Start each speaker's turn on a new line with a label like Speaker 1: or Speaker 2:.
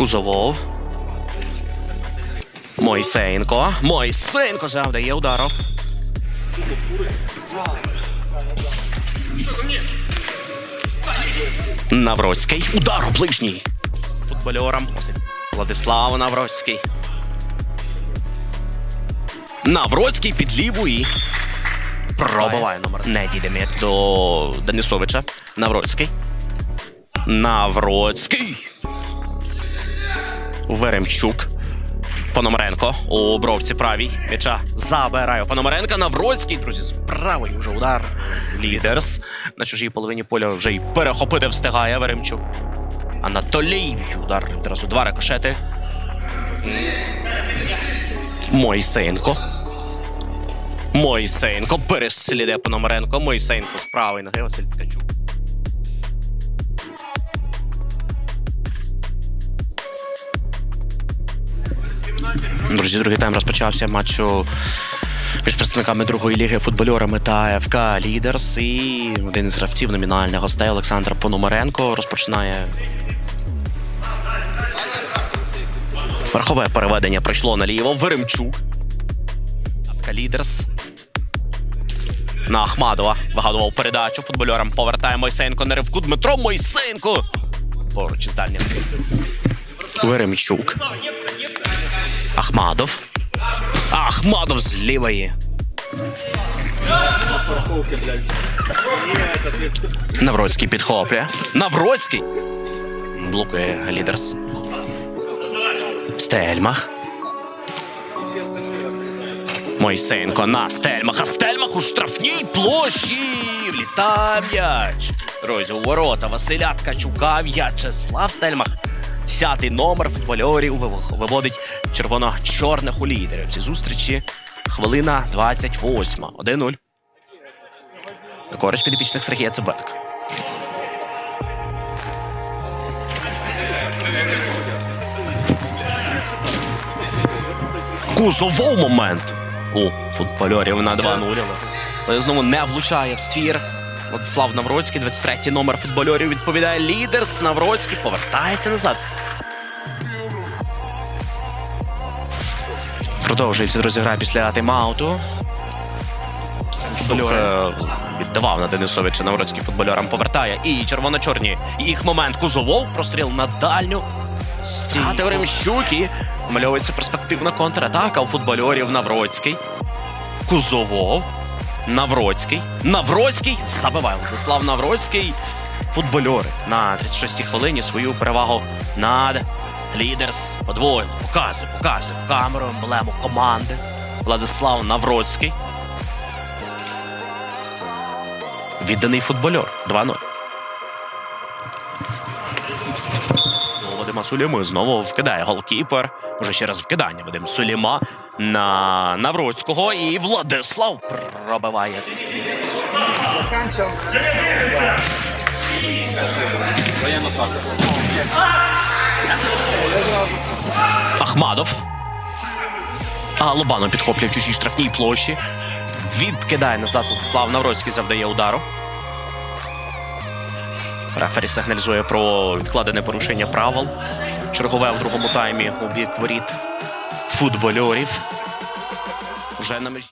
Speaker 1: Кузовов. Мойсеєнко. Мойсеєнко завдає удару. Навроцький. Удар у ближній. Футбольорам. Владислав Навроцький. Навроцький під ліву і пробиває номер. Не дійде м'яч до Денисовича. Навроцький. Навроцький. Веремчук. Пономаренко у бровці правій. М'яча забирає Пономаренка. Навроцький, друзі, з правої вже удар. Лідерс. На чужій половині поля вже й перехопити встигає Веремчук. Анатолій. Удар відразу два рикошети. Мойсеєнко. Мойсеєнко переслідує Пономаренко. Мойсеєнко з правої ноги. Василь Ткачук. Друзі, другий тайм розпочався матчу між представниками другої ліги футбольорами та ФК Лідерс. І один із гравців номінальних гостей Олександр Пономаренко розпочинає. Верхове переведення пройшло наліво. Веремчук. ФК Лідерс. На Ахмадова вигадував передачу футбольорам. Повертає Мойсенко на ривку. Дмитро Мойсенко. Поруч із дальнім. Веремчук. Ахмадов. Ахмадов з лівої. Навроцький підхоплює. Навроцький. Блокує лідерс. Стельмах. Мойсенко на Стельмаха. Стельмах у штрафній площі. Влітає м'яч. Друзі, у ворота Василя Ткачука В'ячеслав Стельмах. Сятий номер футбольорів вив- виводить червоно-чорних у лідерів. Ці зустрічі хвилина 28. 1-0. На користь підопічних Сергія Цибенка. Кузовов момент у футбольорів на 2-0. Але знову не влучає в ствір. Владислав Навроцький, 23-й номер футбольорів, відповідає лідерс. Навроцький повертається назад. Продовжується, друзі, гра після тайм-ауту. Віддавав на Денисовича Навроцький футбольорам повертає. І червоно-чорні. Їх момент Кузовов. Простріл на дальню. Стати Веремщук і мальовується перспективна контратака у футбольорів Навроцький. Кузовов. Навроцький. Навроцький забиває Владислав Навроцький. Футбольори на 36-й хвилині свою перевагу над лідерс подвоїли. Показує, показує камеру емблему команди. Владислав Навроцький. Відданий футбольор 2-0. Суліми знову вкидає голкіпер. Уже ще раз вкидання Вадим Суліма на Навроцького. І Владислав пробиває. Ахмадов. А Лобанов підхоплює в чужій штрафній площі. Відкидає назад Владислав Навроцький завдає удару. Рефері сигналізує про відкладене порушення правил. Чергове в другому таймі у бік воріт футбольорів. Уже на межі.